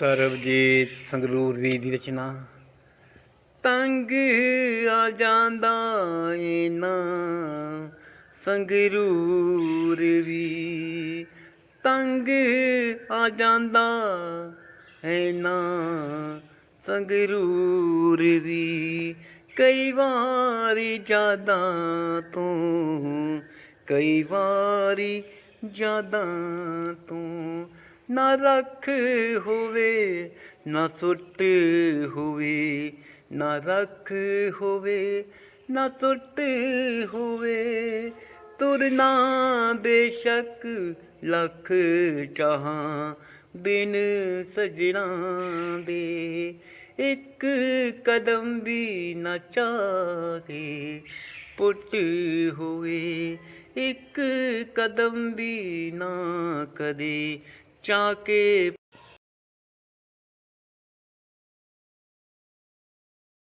ਸਰਬਜੀਤ ਸੰਗਰੂਰ ਵੀ ਦੀ ਰਚਨਾ। ਤੰਗ ਆ ਜਾਂਦਾ ਏ ਨਾ ਸੰਗਰੂਰ ਵੀ। ਤੰਗ ਆ ਜਾਂਦਾ ਏ ਨਾ ਸੰਗਰੂਰ ਵੀ। ਕਈ ਵਾਰੀ ਜਾਦਾ ਤੂੰ, ਕਈ ਵਾਰੀ ਜਾਦਾ ਤੂੰ। ਨਾ ਰੱਖ ਹੋਵੇ, ਨਾ ਸੁੱਟ ਹੋਵੇ, ਨਾ ਰੱਖ ਹੋਵੇ, ਨਾ ਸੁੱਟ ਹੋਵੇ। ਤੁਰਨਾ ਬੇਸ਼ੱਕ ਲੱਖ ਚਾਹਾਂ ਬਿਨ ਸਜਣਾ ਦੇ। ਇੱਕ ਕਦਮ ਵੀ ਨਾ ਚਾਹੇ ਪੁੱਟ ਹੋਵੇ, ਇੱਕ ਕਦਮ ਵੀ ਨਾ ਕਦੇ ਚਾਹ